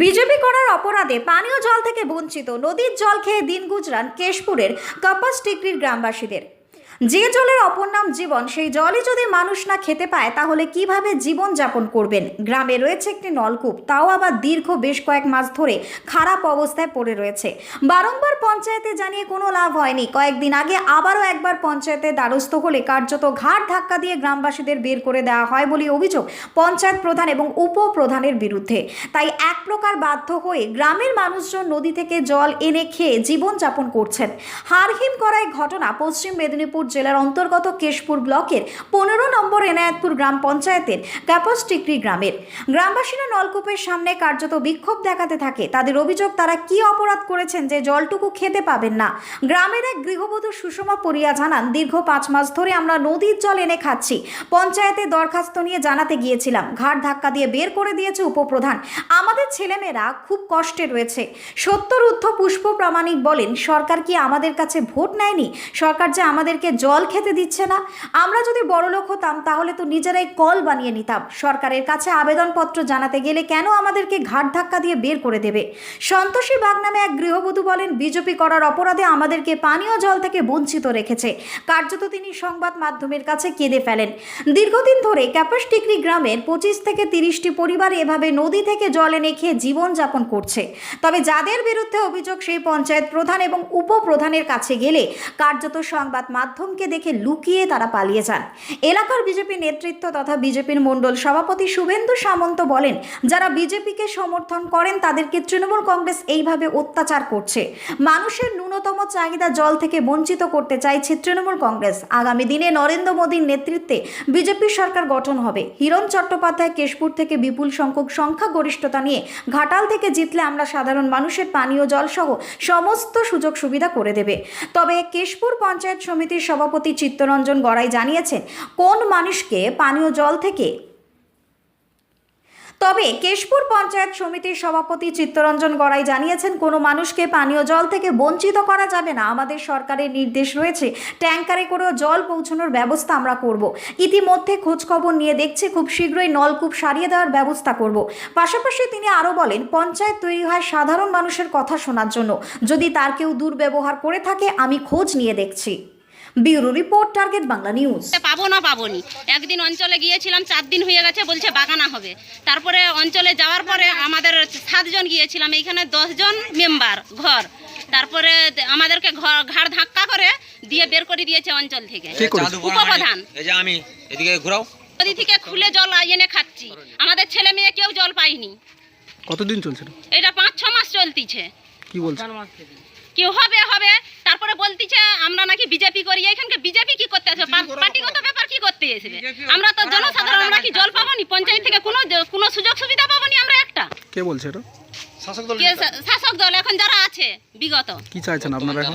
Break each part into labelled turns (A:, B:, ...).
A: BJP করার অপরাধে পানীয় জল থেকে বঞ্চিত। নদীর জল খেয়ে দিন গুজরান কেশপুরের কাপাস টিকরির গ্রামবাসীদের। যে জলের অপর নাম জীবন, সেই জলই যদি মানুষ না খেতে পায়, তাহলে কীভাবে জীবন যাপন করবেন? গ্রামে রয়েছে একটি নলকূপ, তাও আবার দীর্ঘ বেশ কয়েক মাস ধরে খারাপ অবস্থায় পড়ে রয়েছে। বারংবার পঞ্চায়েতে জানিয়ে কোনো লাভ হয়নি। কয়েকদিন আগে আবারও একবার পঞ্চায়েতে দ্বারস্থ হলে কার্যত ঘাট ধাক্কা দিয়ে গ্রামবাসীদের বের করে দেওয়া হয় বলে অভিযোগ পঞ্চায়েত প্রধান এবং উপপ্রধানের বিরুদ্ধে। তাই এক প্রকার বাধ্য হয়ে গ্রামের মানুষজন নদী থেকে জল এনে খেয়ে জীবনযাপন করছেন। হারহিম করা ঘটনা পশ্চিম মেদিনীপুর জেলার অন্তর্গত কেশপুর ব্লকের পনেরো নম্বর এনায়েতপুর গ্রাম পঞ্চায়েতের ক্যাপসটিকরি গ্রামের। গ্রামবাসীরা নলকূপের সামনে কার্যত বিক্ষোভ দেখাতে থাকে। তাদের অভিযোগ, তারা কি অপরাধ করেছেন যে জলটুকু খেতে পাবেন না? গ্রামের এক গৃহবধূ সুষমা পরিয়া জানান, দীর্ঘ পাঁচ মাস ধরে আমরা নদীর জল এনে খাচ্ছি। পঞ্চায়েতে দরখাস্ত নিয়ে জানাতে গিয়েছিলাম। ঘাট ধাক্কা দিয়ে বের করে দিয়েছে উপপ্রধান। আমাদের ছেলেমেয়েরা খুব কষ্টে রয়েছে। সত্তর ঊর্ধ্ব পুষ্প প্রামাণিক বলেন, সরকার কি আমাদের কাছে ভোট নেয়নি? সরকার যে আমাদেরকে জল খেতে দিচ্ছে না। আমরা যদি বড়লোক হতাম, তাহলে তো নিজেরাই কল বানিয়ে নিতাম। সরকারের কাছে আবেদনপত্র জানাতে গেলে কেন আমাদেরকে ঘাট ধাক্কা দিয়ে বের করে দেবে? সন্তোষী বাগ নামে এক গৃহবধূ বলেন, বিজেপি করার অপরাধে আমাদেরকে পানীয় জল থেকে বঞ্চিত রেখেছে। কার্যত তিনি সংবাদ মাধ্যমের কাছে কেঁদে ফেলেন। দীর্ঘদিন ধরে ক্যাপাসটিকরি গ্রামের পঁচিশ থেকে তিরিশটি পরিবার এভাবে নদী থেকে জল এনে খেয়ে জীবনযাপন করছে। তবে যাদের বিরুদ্ধে অভিযোগ, সেই পঞ্চায়েত প্রধান এবং উপপ্রধানের কাছে গেলে কার্যত সংবাদ মাধ্যমকে দেখে লুকিয়ে তারা পালিয়ে যান। এলাকার বিজেপি নেতৃত্ব তথা বিজেপির মণ্ডল সভাপতি শুভেন্দু সামন্ত বলেন, যারা বিজেপিকে সমর্থন করেন, তাদেরকে তৃণমূল কংগ্রেস এইভাবে অত্যাচার করছে। মানুষের ন্যূনতম চাহিদা জল থেকে বঞ্চিত করতে চাইছে তৃণমূল কংগ্রেস। আগামী দিনে নরেন্দ্র মোদীর নেতৃত্বে বিজেপি সরকার গঠন হবে। হিরণ চট্টোপাধ্যায় কেশপুর থেকে বিপুল সংখ্যক সংখ্যাগরিষ্ঠতা নিয়ে ঘাটাল থেকে জিতলে আমরা সাধারণ মানুষের পানীয় জল সহ সমস্ত সুযোগ সুবিধা করে দেবে। তবে কেশপুর পঞ্চায়েত সমিতির সভাপতি চিত্তরঞ্জন গড়াই জানিয়েছেন, কোন মানুষকে পানীয় জল থেকে? তবে কেশপুর পঞ্চায়েত সমিতির সভাপতি চিত্তরঞ্জন গড়াই জানিয়েছেন, কোনো মানুষকে পানীয় জল থেকে বঞ্চিত করা যাবে না। আমাদের সরকারের নির্দেশ রয়েছে, ট্যাঙ্কারে করেও জল পৌঁছানোর ব্যবস্থা আমরা করব। ইতিমধ্যে খোঁজখবর নিয়ে দেখছি, খুব শীঘ্রই নলকূপ সারিয়ে দেওয়ার ব্যবস্থা করব। পাশাপাশি তিনি আরও বলেন, পঞ্চায়েত তৈরি হয় সাধারণ মানুষের কথা শোনার জন্য। যদি তার কেউ দুর্ব্যবহার করে থাকে, আমি খোঁজ নিয়ে দেখছি। Bureau report target Bangla news.
B: পাবো না পাবোনি। একদিন অঞ্চলে গিয়েছিলাম চার দিন হয়ে গেছে বলছে বাগানা হবে। তারপরে অঞ্চলে যাওয়ার পরে আমাদের সাতজন গিয়েছিলাম এইখানে দশজন মেম্বার ঘর। তারপরে আমাদেরকে ঘর ঘাড় ধাক্কা করে দিয়ে বের করে দিয়েছে অঞ্চল থেকে। উপপ্রধান।
C: এই যে আমি এদিকে ঘুরাও।
B: নদী থেকে খুলে জল এনে খাচ্ছি। আমাদের ছেলে মেয়ে কেউ জল পাইনি
D: কতদিন চলছিল?
B: এটা পাঁচ ছ মাস চলতিছে।
D: কি বলছে?
B: কি হবে হবে? তারপরে বলতিছে আমরা নাকি বিজেপি করি। এখানকে বিজেপি কি করতে আসবে পা- পার্টিগত ব্যাপার কি করতে আসবে আমরা তো জনসাধারণ আমরা কি জল পাবো নি? পঞ্চায়েত থেকে কোনো কোনো সুযোগ সুবিধা পাবো নি আমরা একটা?
D: কে বলছে এটা?
B: শাসক দল এখন যারা আছে বিগত।
D: কি চাইছেন আপনারা এখন?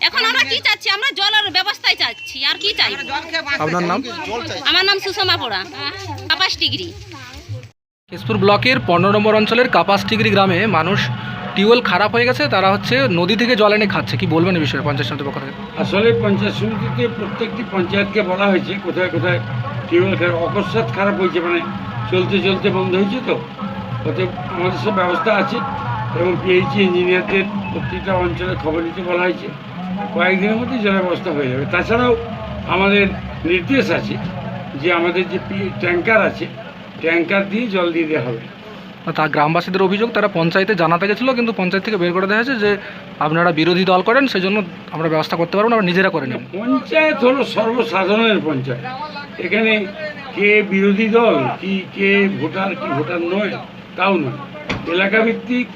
B: এখন আমরা কি চাচ্ছি? আমরা জলের ব্যবস্থায় চাচ্ছি আর কি চাই?
D: আপনার নাম?
B: আমার নাম সুষমা পোড়া আপাস ডিগ্রি।
D: কেশপুর ব্লকের পনেরো নম্বর অঞ্চলের কাপাসটিগরি গ্রামে মানুষ টিউবওয়েল খারাপ হয়ে গেছে, তারা হচ্ছে নদী থেকে জল এনে খাচ্ছে। কি বলবেন এই বিষয়ে পঞ্চায়েত সমিতির পক্ষ থেকে?
E: আসলে পঞ্চায়েত সমিতিতে প্রত্যেকটি পঞ্চায়েতকে বলা হয়েছে, কোথায় কোথায় টিউবওয়েল খারাপ, অকস্মাৎ খারাপ হয়েছে মানে চলতে চলতে বন্ধ হয়েছে তো। ওতে আমাদের সব ব্যবস্থা আছে এবং পিএইচি ইঞ্জিনিয়ারদের প্রত্যেকটা অঞ্চলে খবর নিতে বলা হয়েছে। কয়েকদিনের মধ্যে জলের ব্যবস্থা হয়ে যাবে। তাছাড়াও আমাদের নির্দেশ আছে যে আমাদের যে ট্যাঙ্কার আছে, ট্যাঙ্কার দিয়ে জল দিয়ে দেওয়া হবে।
D: তা গ্রামবাসীদের অভিযোগ, তারা পঞ্চায়েতে জানাতে গেছিল, কিন্তু পঞ্চায়েত থেকে বের করে দেওয়া হয়েছে যে আপনারা বিরোধী দল করেন সেই জন্য আমরা ব্যবস্থা করতে পারব আমরা নিজেরা করে নিন
E: পঞ্চায়েত হলো সর্বসাধারণের পঞ্চায়েত। এখানে কে বিরোধী দল, কি কে ভোটার, কি ভোটার নয়, তাও নয়। এলাকা ভিত্তিক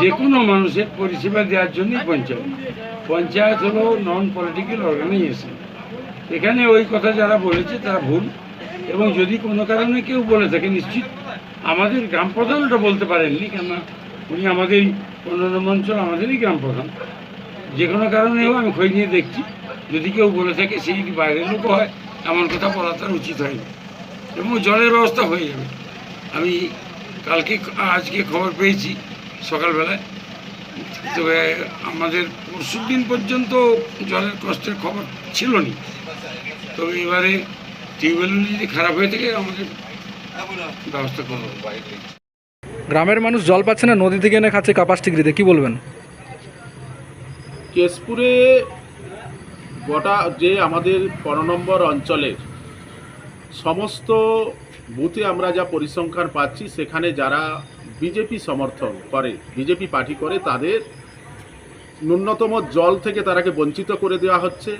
E: যে কোনো মানুষের পরিষেবা দেওয়ার জন্যই পঞ্চায়েত। পঞ্চায়েত হলো নন পলিটিক্যাল অর্গানাইজেশন এখানে ওই কথা যারা বলেছে তারা ভুল, এবং যদি কোনো কারণে কেউ বলে থাকে, নিশ্চিত আমাদের গ্রাম প্রধান ওটা বলতে পারেননি, কেননা উনি আমাদেরই নম্বর অঞ্চল আমাদেরই গ্রাম প্রধান। যে কোনো কারণেও আমি খোঁজ নিয়ে দেখছি। যদি কেউ বলে থাকে সে যদি বাইরের লোক হয়, এমন কথা বলা তার উচিত হয়নি। এবং জলের ব্যবস্থা হয়ে যাবে। আমি কালকে, আজকে খবর পেয়েছি সকালবেলায়। তবে আমাদের পরশু দিন পর্যন্ত জলের কষ্টের খবর ছিল নি তবে এবারে টিউবওয়েল যদি খারাপ হয়ে থাকে, আমাদের ব্যবস্থা করব
D: গ্রামের মানুষ জল পাচ্ছে না নদী থেকে এনে খাচ্ছে কাপাস টিকরিতে কি বলবেন?
C: কেশপুরে গোটা যে আমাদের পনেরো নম্বর অঞ্চলের সমস্ত বুথে আমরা যা পরিসংখ্যান পাচ্ছি সেখানে যারা বিজেপি সমর্থন করে বিজেপি পার্টি করে তাদের ন্যূনতম জল থেকে তারাকে বঞ্চিত করে দেওয়া হচ্ছে।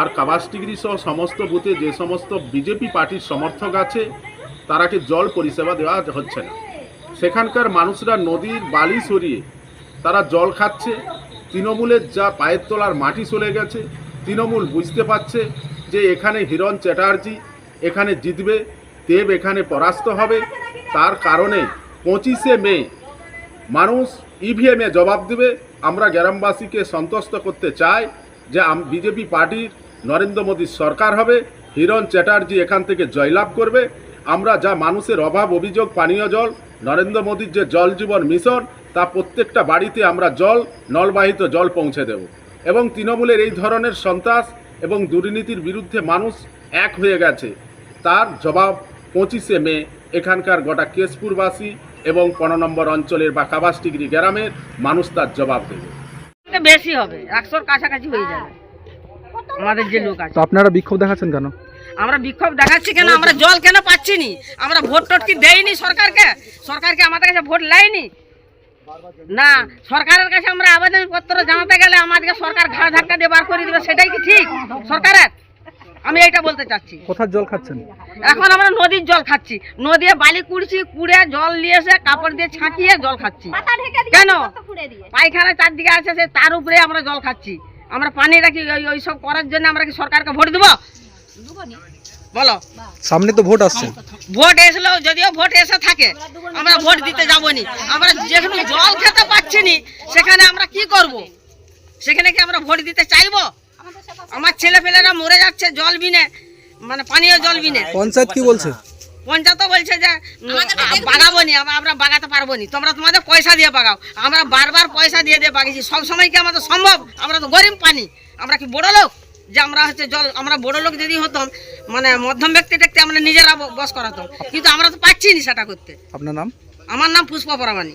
C: আর কাবাস ডিগ্রি সহ সমস্ত বুথে যে সমস্ত বিজেপি পার্টির সমর্থক আছে তারাকে জল পরিষেবা দেওয়া হচ্ছে না? সেখানকার মানুষরা নদীর বালি সরিয়ে তারা জল খাচ্ছে, তৃণমূলের যা পায়ের তলার মাটি চলে গেছে, তৃণমূল বুঝতে পারছে যে এখানে হিরণ চ্যাটার্জি এখানে জিতবে, দেব এখানে পরাস্ত হবে। তার কারণে পঁচিশে মে মানুষ ইভিএমে জবাব দেবে। আমরা গ্রামবাসীকে সন্তুষ্ট করতে চাই যে বিজেপি পার্টির নরেন্দ্র মোদীর সরকার হবে। হিরণ চ্যাটার্জি এখান থেকে জয়লাভ করবে। আমরা যা মানুষের অভাব অভিযোগ পানীয় জল নরেন্দ্র মোদীর যে জল জীবন মিশন তা প্রত্যেকটা বাড়িতে আমরা জল নলবাহিত জল পৌঁছে দেব। এবং তৃণমূলের এই ধরনের সন্ত্রাস এবং দুর্নীতির বিরুদ্ধে মানুষ এক হয়ে গেছে তার জবাব পঁচিশে মে এখানকার গোটা কেশপুরবাসী এবং পনেরো নম্বর অঞ্চলের বা কাবাস ডিগ্রি গ্রামের মানুষ তার জবাব দেবে।
F: বেশি হবে একশোর কাছাকাছি হয়ে যাবে। আমাদের যে লোক আছে।
D: আপনারা বিক্ষোভ দেখাচ্ছেন কেন?
F: আমরা বিক্ষোভ দেখাচ্ছি কেন? আমরা জল কেন পাচ্ছি নি আমরা ভোট টোট কি দেইনি সরকারকে? সরকারকে আমাদের কাছে ভোট লাইনি? না সরকারের কাছে আমরা আবেদনপত্র জানাতে গেলে আমাদেরকে সরকার ঘাড় ধাক্কা দিয়ে বার করে দিবে সেটাই কি ঠিক? সরকারের? আমি এইটা বলতে চাচ্ছি।
D: কোথার জল খাচ্ছেন?
F: এখন আমরা নদীর জল খাচ্ছি। নদী বালি কুড়ছি কুড়ে জল নিয়ে এসে কাপড় দিয়ে ছাঁকিয়ে জল খাচ্ছি। কেন? পায়খানা চারদিকে আছে সে তার উপরে আমরা জল খাচ্ছি। আমরা পানি রাখি ওই ওই সব করার জন্য আমরা কি সরকারকে ভোট দেবো? বলো।
D: সামনে তো ভোট আসছে।
F: ভোট এসলো যদিও ভোট এসে থাকে আমরা ভোট দিতে যাব নি আমরা যেখানে জল খেতে পাচ্ছি নি সেখানে আমরা কি করব? সেখানে কি আমরা ভোট দিতে চাইব? আমার ছেলে পেলেরা মরে যাচ্ছে জল বিনে মানে পানীয় জল বিনে।
D: পঞ্চায়েত কি বলছে?
F: পঞ্চায়েত বলছে যে বাগাবো নি আমরা আমরা বাগাতে পারব নি তোমরা তোমাদের পয়সা দিয়ে বাগাও। আমরা বারবার পয়সা দিয়ে দিয়ে বাগিয়েছি। সব সময় কি আমাদের সম্ভব? আমরা তো গরিব পানি আমরা কি বড় লোক যে আমরা হচ্ছে জল আমরা বড় লোক যদি হতাম মানে মধ্যম ব্যক্তি দেখতে আমরা নিজেরা বস করাতাম। কিন্তু আমরা তো পাচ্ছি নি সেটা করতে।
D: আপনার নাম?
F: আমার নাম পুষ্পা পরামানি।